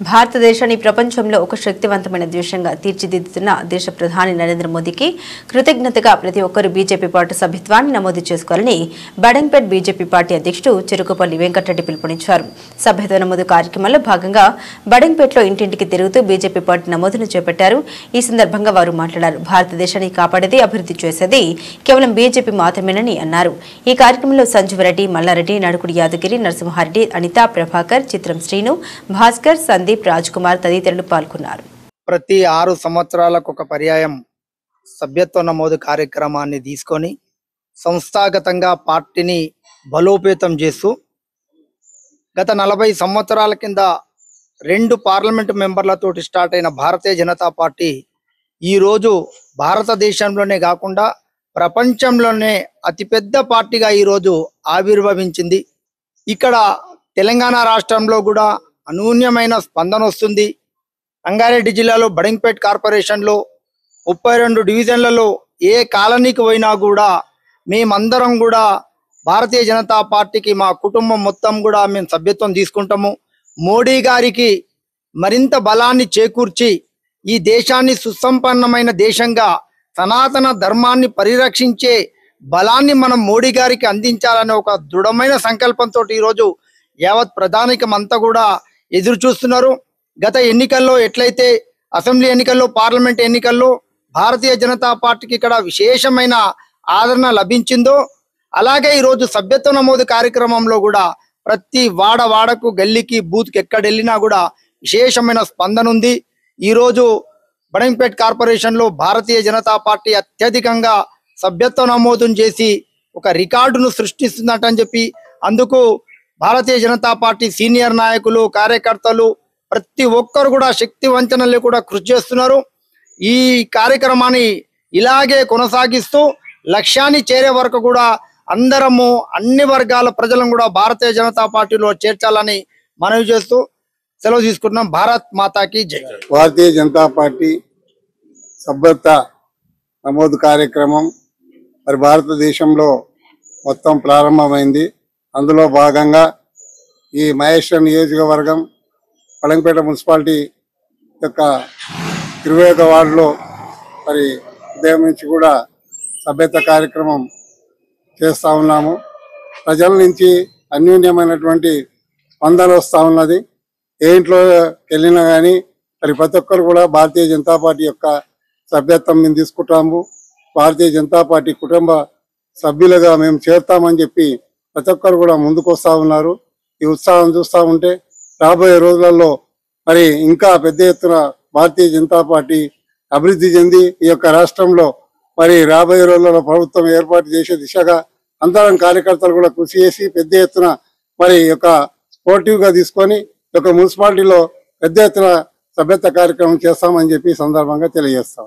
భారతదేశాన్ని ప్రపంచంలో ఒక శక్తివంతమైన దేశంగా తీర్చిదిద్దుతున్న దేశ ప్రధాని నరేంద్ర మోదీకి కృతజ్ఞతగా ప్రతి ఒక్కరూ బీజేపీ పార్టీ సభ్యత్వాన్ని నమోదు చేసుకోవాలని బడంగ్పేట్ బీజేపీ పార్టీ అధ్యక్షుడు చెరుకుపల్లి వెంకటరెడ్డి పిలుపునిచ్చారు. సభ్యత్వ నమోదు కార్యక్రమంలో భాగంగా బడంగ్పేట్లో ఇంటింటికి తిరుగుతూ బీజేపీ పార్టీ నమోదును చేపట్టారు. ఈ సందర్భంగా వారు మాట్లాడారు. భారతదేశాన్ని కాపాడేది అభివృద్ధి చేసేది కేవలం బీజేపీ మాత్రమేనని అన్నారు. ఈ కార్యక్రమంలో సంజీవరెడ్డి మల్లారెడ్డి నడుకుడి యాదగిరి నరసింహారెడ్డి అనితా ప్రభాకర్ చిత్రం శ్రీను భాస్కర్ సందీప్ రాజ్ కుమార్ తదితరులు పాల్గొన్నారు. ప్రతి ఆరు సంవత్సరాలకు ఒక పర్యాయం సభ్యత్వ నమోదు కార్యక్రమాన్ని తీసుకొని సంస్థాగతంగా పార్టీని బలోపేతం చేస్తూ గత నలభై సంవత్సరాల కింద రెండు పార్లమెంటు మెంబర్లతో స్టార్ట్ అయిన భారతీయ జనతా పార్టీ ఈరోజు భారతదేశంలోనే కాకుండా ప్రపంచంలోనే అతిపెద్ద పార్టీగా ఈరోజు ఆవిర్భవించింది. ఇక్కడ తెలంగాణ రాష్ట్రంలో కూడా అనూన్యమైన స్పందన వస్తుంది. రంగారెడ్డి జిల్లాలో బడింగ్పేట్ కార్పొరేషన్లో ముప్పై రెండు డివిజన్లలో ఏ కాలనీకి పోయినా కూడా మేమందరం కూడా భారతీయ జనతా పార్టీకి మా కుటుంబం మొత్తం కూడా మేము సభ్యత్వం తీసుకుంటాము. మోడీ గారికి మరింత బలాన్ని చేకూర్చి ఈ దేశాన్ని సుసంపన్నమైన దేశంగా సనాతన ధర్మాన్ని పరిరక్షించే బలాన్ని మనం మోడీ గారికి అందించాలనే ఒక దృఢమైన సంకల్పంతో ఈరోజు యావత్ ప్రధానికమంతా కూడా ఎదురు చూస్తున్నారు గత ఎన్నికల్లో ఎట్లయితే అసెంబ్లీ ఎన్నికల్లో పార్లమెంట్ ఎన్నికల్లో భారతీయ జనతా పార్టీకి ఇక్కడ విశేషమైన ఆదరణ లభించిందో అలాగే ఈరోజు సభ్యత్వ నమోదు కార్యక్రమంలో కూడా ప్రతి వాడ వాడకు గల్లీకి బూత్కి ఎక్కడ వెళ్ళినా కూడా విశేషమైన స్పందన ఉంది. ఈరోజు బడంపేట్ కార్పొరేషన్లో భారతీయ జనతా పార్టీ అత్యధికంగా సభ్యత్వ నమోదును చేసి ఒక రికార్డును సృష్టిస్తుందటని చెప్పి అందుకు భారతీయ జనతా పార్టీ సీనియర్ నాయకులు కార్యకర్తలు ప్రతి ఒక్కరు కూడా శక్తి వంచనలు కూడా కృషి చేస్తున్నారు. ఈ కార్యక్రమాన్ని ఇలాగే కొనసాగిస్తూ లక్ష్యాన్ని చేరే వరకు కూడా అందరము అన్ని వర్గాల ప్రజలను కూడా భారతీయ జనతా పార్టీలో చేర్చాలని మనవి చేస్తూ సెలవు తీసుకుంటున్నాం. భారత్ మాతాకి జై. భారతీయ జనతా పార్టీ సభ్యత నమోదు కార్యక్రమం మరి భారతదేశంలో మొత్తం ప్రారంభమైంది. అందులో భాగంగా ఈ మహేశ్వర నియోజకవర్గం పళంపేట మున్సిపాలిటీ యొక్క ఇరవై ఒక వార్డులో మరి ఉదయం నుంచి కూడా సభ్యత కార్యక్రమం చేస్తూ ఉన్నాము. ప్రజల నుంచి అన్యూన్యమైనటువంటి స్పందన వస్తూ ఉన్నది. ఏ ఇంట్లో వెళ్ళినా కానీ మరి ప్రతి ఒక్కరు కూడా భారతీయ జనతా పార్టీ యొక్క సభ్యత్వం మేము తీసుకుంటాము. భారతీయ జనతా పార్టీ కుటుంబ సభ్యులుగా మేము చేరుతామని చెప్పి ప్రతి ఒక్కరు కూడా ముందుకు వస్తూ ఉన్నారు. ఈ ఉత్సాహం చూస్తూ ఉంటే రాబోయే రోజులలో మరి ఇంకా పెద్ద ఎత్తున భారతీయ జనతా పార్టీ అభివృద్ధి చెంది ఈ యొక్క రాష్ట్రంలో మరి రాబోయే రోజులలో ప్రభుత్వం ఏర్పాటు చేసే దిశగా అందరం కార్యకర్తలు కూడా కృషి చేసి పెద్ద ఎత్తున మరి యొక్క స్పోర్టివ్గా తీసుకొని ఈ యొక్క మున్సిపాలిటీలో పెద్ద ఎత్తున సభ్యత కార్యక్రమం చేస్తామని చెప్పి సందర్భంగా సందర్భంగా తెలియజేస్తాం